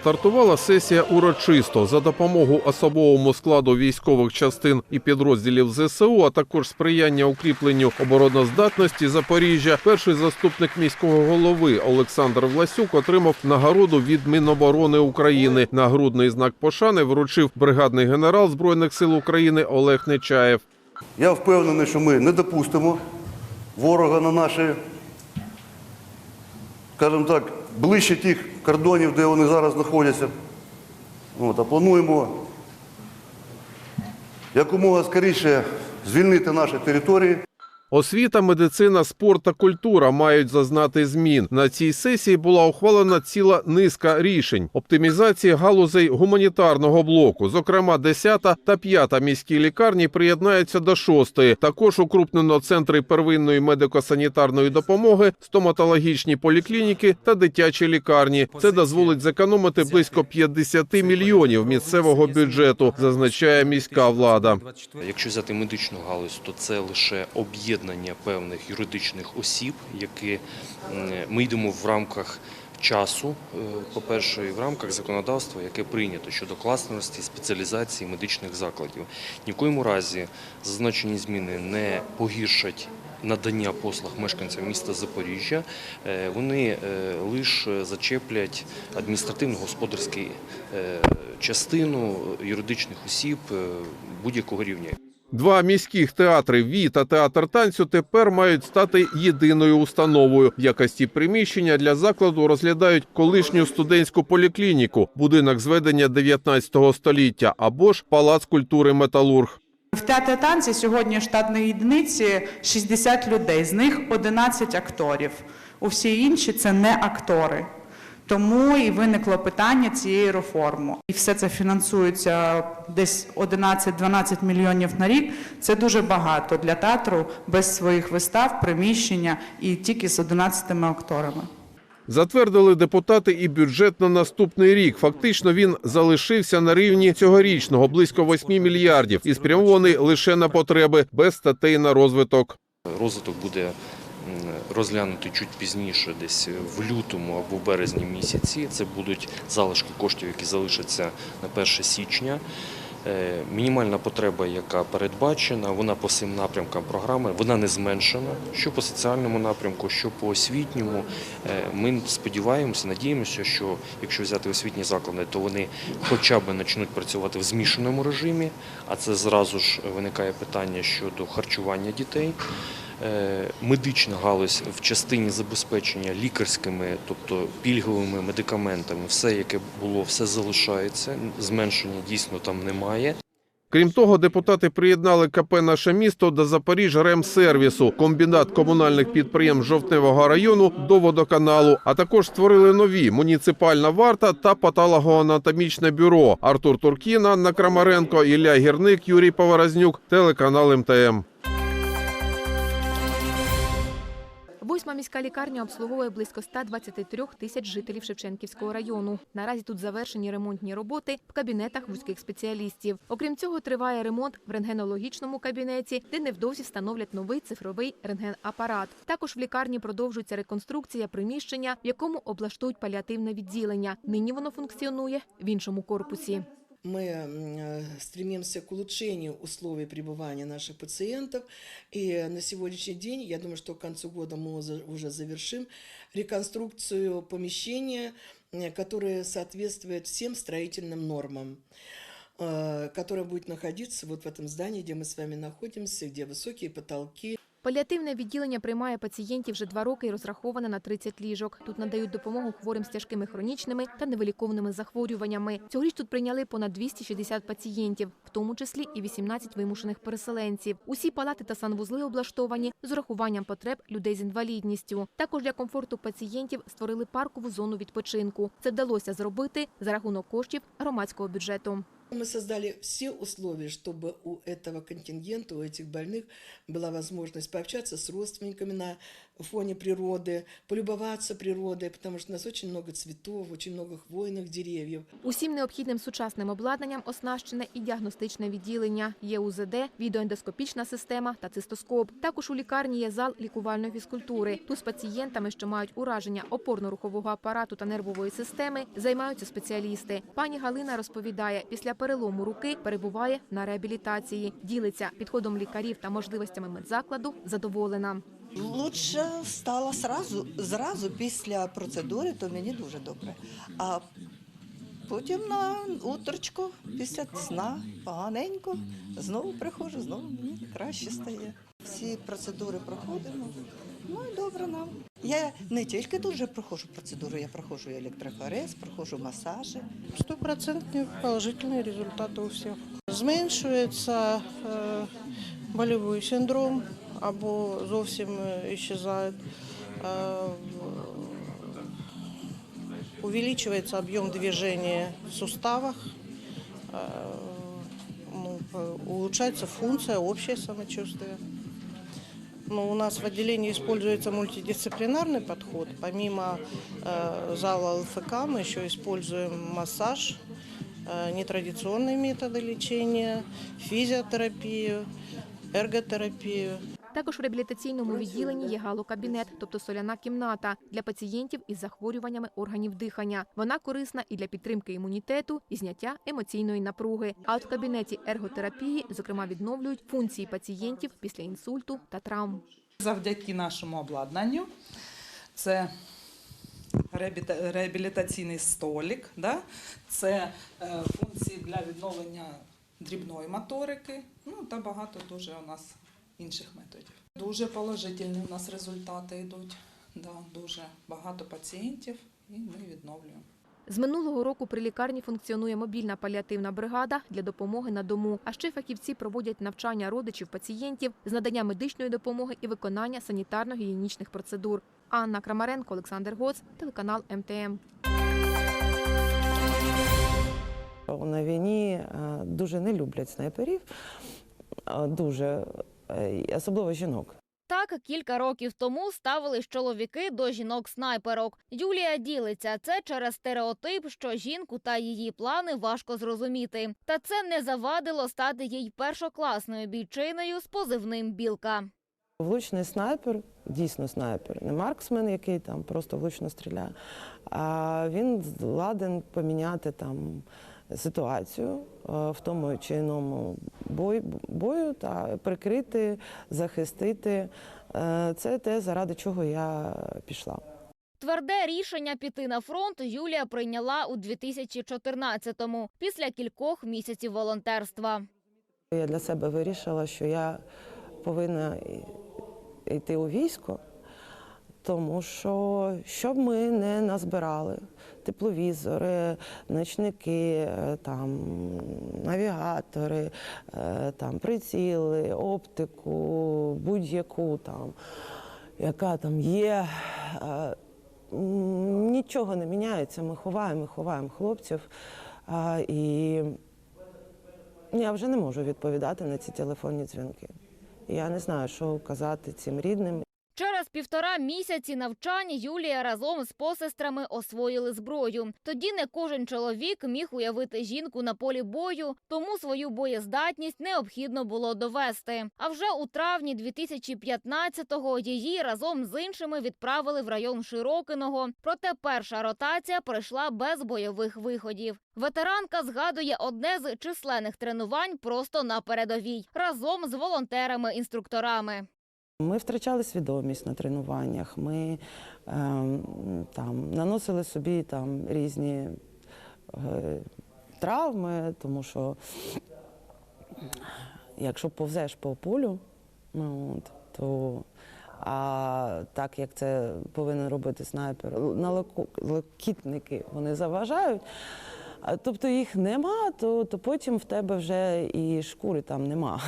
Стартувала сесія урочисто за допомогу особовому складу військових частин і підрозділів ЗСУ, а також сприяння укріпленню обороноздатності Запоріжжя. Перший заступник міського голови Олександр Власюк отримав нагороду від Міноборони України. Нагрудний знак пошани вручив бригадний генерал збройних сил України Олег Нечаєв. Я впевнений, що ми не допустимо ворога на наші, скажімо так, ближче тих кордонів, де вони зараз знаходяться. От, а плануємо якомога скоріше звільнити наші території. Освіта, медицина, спорт та культура мають зазнати змін. На цій сесії була ухвалена ціла низка рішень оптимізації галузей гуманітарного блоку. Зокрема, 10 та 5 міські лікарні приєднаються до 6. Також укрупнено центри первинної медико-санітарної допомоги, стоматологічні поліклініки та дитячі лікарні. Це дозволить зекономити близько 50 мільйонів місцевого бюджету, зазначає міська влада. Якщо взяти медичну галузь, то це лише об'єднання певних юридичних осіб, які ми йдемо в рамках часу, е, по-перше, і в рамках законодавства, яке прийнято щодо класності, спеціалізації медичних закладів. Ні в коєму разі зазначені зміни не погіршать. Надання послуг мешканцям міста Запоріжжя Е, вони е, лише зачеплять адміністративно-господарську частину юридичних осіб будь-якого рівня. Два міських театри ВІ та театр танцю тепер мають стати єдиною установою. В якості приміщення для закладу розглядають колишню студентську поліклініку, будинок зведення 19 століття або ж палац культури Металург. В театрі танці сьогодні штатної єдиниці 60 людей, з них 11 акторів. Усі інші це не актори. Тому і виникло питання цієї реформи. І все це фінансується десь 11-12 мільйонів на рік. Це дуже багато для театру без своїх вистав, приміщення і тільки з 11 акторами. Затвердили депутати і бюджет на наступний рік. Фактично він залишився на рівні цьогорічного близько 8 мільярдів і спрямований лише на потреби без статей на розвиток. Розвиток буде м, розглянутий чуть пізніше, десь в лютому або в березні місяці. Це будуть залишки коштів, які залишаться на 1 січня. Е, Мінімальна потреба, яка передбачена, вона по всім напрямкам програми, вона не зменшена. Що по соціальному напрямку, що по освітньому. Е, Ми сподіваємося, надіємося, що якщо взяти освітні заклади, то вони хоча б почнуть працювати в змішаному режимі, а це зразу ж виникає питання щодо харчування дітей. Е, Медична галузь в частині забезпечення лікарськими, тобто пільговими медикаментами, все, яке було, все залишається. Зменшення дійсно там немає. Крім того, депутати приєднали КП «Наше місто» до Запоріжжя ремсервісу, комбінат комунальних підприємств Жовтневого району до водоканалу, а також створили нові муніципальна варта та патологоанатомічне бюро. Артур Туркін, Анна Крамаренко, Ілля Гірник, Юрій Поворознюк, телеканал МТМ. Міська лікарня обслуговує близько 123 тисяч жителів Шевченківського району. Наразі тут завершені ремонтні роботи в кабінетах вузьких спеціалістів. Окрім цього, триває ремонт в рентгенологічному кабінеті, де невдовзі встановлять новий цифровий рентгенапарат. Також в лікарні продовжується реконструкція приміщення, в якому облаштують паліативне відділення. Нині воно функціонує в іншому корпусі Мы м, э, стремимся к улучшению условий пребывания наших пациентов. И на сегодняшний день, я думаю, что к концу года мы уже- уже завершим реконструкцию помещения, э, которое соответствует всем строительным нормам э, которое будет находиться вот в этом здании, где мы с вами находимся, где высокие потолки, Паліативне відділення приймає пацієнтів вже два роки і розраховане на 30 ліжок. Тут надають допомогу хворим з тяжкими хронічними та невиліковними захворюваннями. Цьогоріч тут прийняли понад 260 пацієнтів, в тому числі і 18 вимушених переселенців. Усі палати та санвузли облаштовані з урахуванням потреб людей з інвалідністю. Також для комфорту пацієнтів створили паркову зону відпочинку. Це вдалося зробити за рахунок коштів громадського бюджету. Мы создали все условия, чтобы у этого контингента, у этих больных была возможность пообщаться с родственниками на фоне природы, полюбоваться природой, потому что у нас очень много цветов, очень много хвойных деревьев. Усім необхідним сучасним обладнанням оснащене і діагностичне відділення. Є УЗД, відеоендоскопічна система та цистоскоп. Також у лікарні є зал лікувальної фізкультури. Тут з пацієнтами, що мають ураження опорно-рухового апарату та нервової системи, займаються спеціалісти. Пані Галина розповідає, після перелому руки перебуває на реабілітації. Ділиться підходом лікарів та можливостями медзакладу. Задоволена. Лучше стало сразу, зразу після процедури, то мені дуже добре. А потім на утречко, після сна, поганенько, знову приходжу, знову мені краще стає. Всі процедури проходимо. Ну і добре нам. Я не тільки дуже проходжу процедуру, я проходжу електрофорез, проходжу масажі. Стопроцентні положительні результати у всіх. Зменшується е, больовий синдром або зовсім. Е, в- увеличивается объем движения в суставах, э, ну, улучшается функция, общее самочувствие. Но у нас в отделении используется мультидисциплинарный подход. Помимо э, зала ЛФК мы еще используем массаж, э, нетрадиционные методы лечения, физиотерапию, ерготерапию. Також в реабілітаційному відділенні є галокабінет, тобто соляна кімната для пацієнтів із захворюваннями органів дихання. Вона корисна і для підтримки імунітету, і зняття емоційної напруги. А от в кабінеті ерготерапії, зокрема, відновлюють функції пацієнтів після інсульту та травм. Завдяки нашому обладнанню це реабілітаційний столик, да? це е, функції для відновлення дрібної моторики, ну та багато дуже у нас інших методів. Дуже положительні у нас результати йдуть. Да, дуже багато пацієнтів і ми відновлюємо. З минулого року при лікарні функціонує мобільна паліативна бригада для допомоги на дому. А ще фахівці проводять навчання родичів пацієнтів з надання медичної допомоги і виконання санітарно-гігієнічних процедур. Анна Крамаренко, Олександр Гоц, телеканал МТМ. На війні е, дуже не люблять снайперів, е, дуже, особливо жінок. Так, кілька років тому ставились чоловіки до жінок-снайперок. Юлія ділиться це через стереотип, що жінку та її плани важко зрозуміти. Та це не завадило стати їй першокласною бійчиною з позивним Білка. Влучний снайпер, дійсно снайпер, не марксмен, який там просто влучно стріляє, а він ладен поміняти там ситуацію е, в тому чи іному бою та прикрити, захистити. Е, Це те, заради чого я пішла. Тверде рішення піти на фронт Юлія прийняла у 2014-му, після кількох місяців волонтерства. Я для себе вирішила, що я повинна йти у військо, тому що щоб ми не назбирали тепловізори, ночники, е, там, навігатори, е, там, приціли, оптику, будь-яку там, яка там є. е, Нічого не міняється, ми ховаємо, ховаємо хлопців. І я вже не можу відповідати на ці телефонні дзвінки. Я не знаю, що казати цим рідним. Півтора місяці навчань Юлія разом з посестрами освоїли зброю. Тоді не кожен чоловік міг уявити жінку на полі бою, тому свою боєздатність необхідно було довести. А вже у травні 2015-го її разом з іншими відправили в район Широкиного. Проте перша ротація пройшла без бойових виходів. Ветеранка згадує одне з численних тренувань просто на передовій разом з волонтерами-інструкторами. Ми втрачали свідомість на тренуваннях. Ми ем, там наносили собі там різні е, травми, тому що якщо повзеш по полю, ну, то а так як це повинен робити снайпер, налокітники вони заважають. Тобто їх нема, то, то потім в тебе вже і шкури там нема.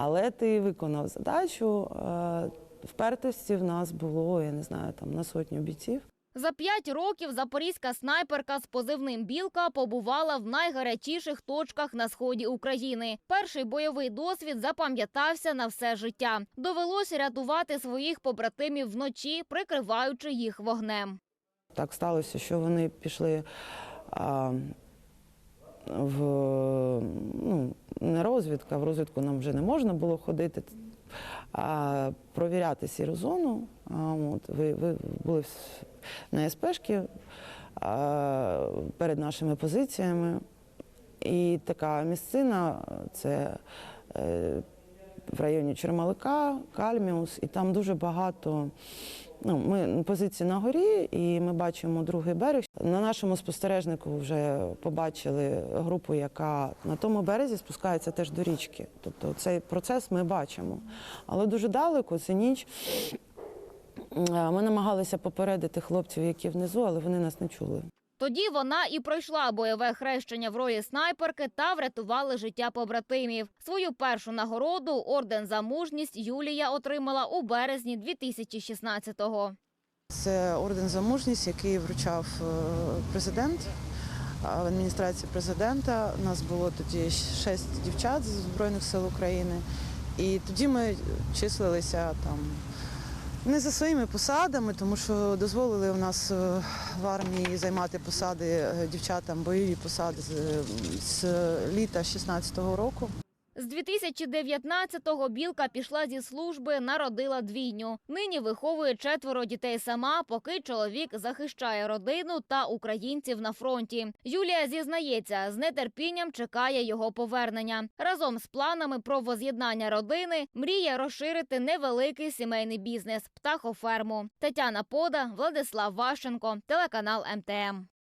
Але ти виконав задачу. е, Впертості в нас було, я не знаю, там на сотню бійців. За п'ять років запорізька снайперка з позивним Білка побувала в найгарячіших точках на сході України. Перший бойовий досвід запам'ятався на все життя. Довелося рятувати своїх побратимів вночі, прикриваючи їх вогнем. Так сталося, що вони пішли а, в ну, не розвідка, в розвідку нам вже не можна було ходити, а провіряти сіру зону. А, от, ви, ви були на СПшки а, перед нашими позиціями. І така місцина це е, в районі Чермалика, Кальміус, і там дуже багато. Ну, ми позиції на горі, і ми бачимо другий берег. На нашому спостережнику вже побачили групу, яка на тому березі спускається теж до річки. Тобто цей процес ми бачимо. Але дуже далеко, це ніч. Ми намагалися попередити хлопців, які внизу, але вони нас не чули. Тоді вона і пройшла бойове хрещення в ролі снайперки та врятували життя побратимів. Свою першу нагороду орден за мужність Юлія отримала у березні 2016-го. Це орден за мужність, який вручав е, президент в адміністрації президента. У нас було тоді шість дівчат з Збройних сил України. І тоді ми числилися там не за своїми посадами, тому що дозволили у нас е, в армії займати посади е, дівчатам, бойові посади з, з літа 16-го року. З 2019-го Білка пішла зі служби, народила двійню. Нині виховує четверо дітей сама, поки чоловік захищає родину та українців на фронті. Юлія зізнається, з нетерпінням чекає його повернення. Разом з планами про воз'єднання родини мріє розширити невеликий сімейний бізнес птахоферму. Тетяна Пода, Владислав Ващенко, телеканал МТМ.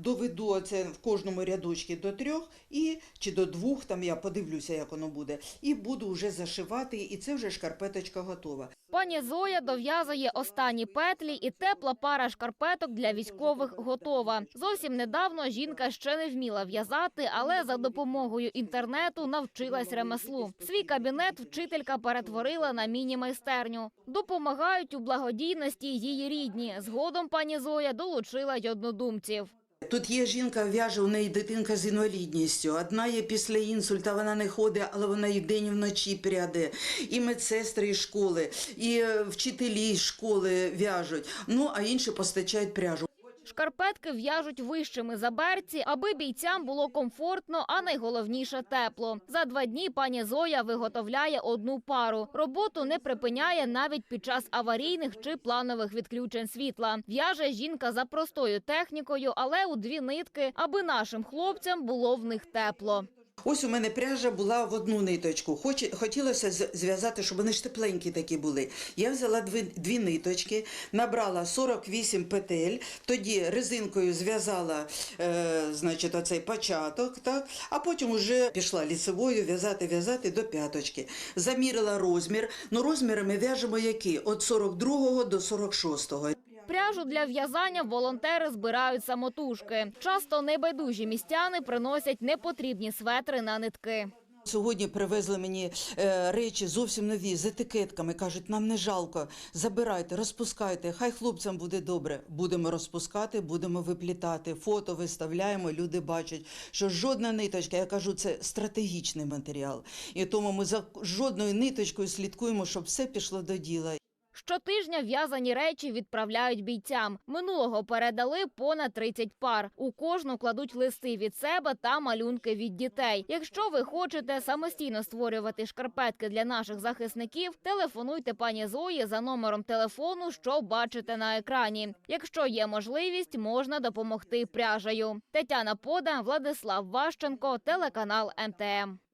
Доведу це в кожному рядочці до трьох і чи до двох, там я подивлюся, як воно буде, і буду вже зашивати, і це вже шкарпеточка готова. Пані Зоя дов'язує останні петлі, і тепла пара шкарпеток для військових готова. Зовсім недавно жінка ще не вміла в'язати, але за допомогою інтернету навчилась ремеслу. Свій кабінет вчителька перетворила на міні-майстерню. Допомагають у благодійності її рідні. Згодом пані Зоя долучила й однодумців. Тут є жінка, в'яже, у неї дитинка з інвалідністю. Одна є після інсульта, вона не ходить, але вона і день і вночі пряде. І медсестри і школи, і вчителі школи в'яжуть. Ну, а інші постачають пряжу. Шкарпетки в'яжуть вищими за берці, аби бійцям було комфортно, а найголовніше тепло. За два дні пані Зоя виготовляє одну пару. Роботу не припиняє навіть під час аварійних чи планових відключень світла. В'яже жінка за простою технікою, але у дві нитки, аби нашим хлопцям було в них тепло. Ось у мене пряжа була в одну ниточку. Хоч, хотілося зв'язати, щоб вони ж тепленькі такі були. Я взяла дві, дві ниточки, набрала 48 петель, тоді резинкою зв'язала е, значить, оцей початок, так? а потім вже пішла ліцевою в'язати, в'язати до п'яточки. Замірила розмір. Ну, розміри ми в'яжемо які? Від 42 до 46. Пряжу для в'язання волонтери збирають самотужки. Часто небайдужі містяни приносять непотрібні светри на нитки. Сьогодні привезли мені е, речі зовсім нові з етикетками. Кажуть, нам не жалко. Забирайте, розпускайте. Хай хлопцям буде добре. Будемо розпускати, будемо виплітати. Фото виставляємо. Люди бачать, що жодна ниточка, я кажу, це стратегічний матеріал. І тому ми за жодною ниточкою слідкуємо, щоб все пішло до діла. Щотижня в'язані речі відправляють бійцям. Минулого передали понад 30 пар. У кожну кладуть листи від себе та малюнки від дітей. Якщо ви хочете самостійно створювати шкарпетки для наших захисників, телефонуйте пані Зої за номером телефону, що бачите на екрані. Якщо є можливість, можна допомогти пряжею. Тетяна Пода, Владислав Ващенко, телеканал МТМ.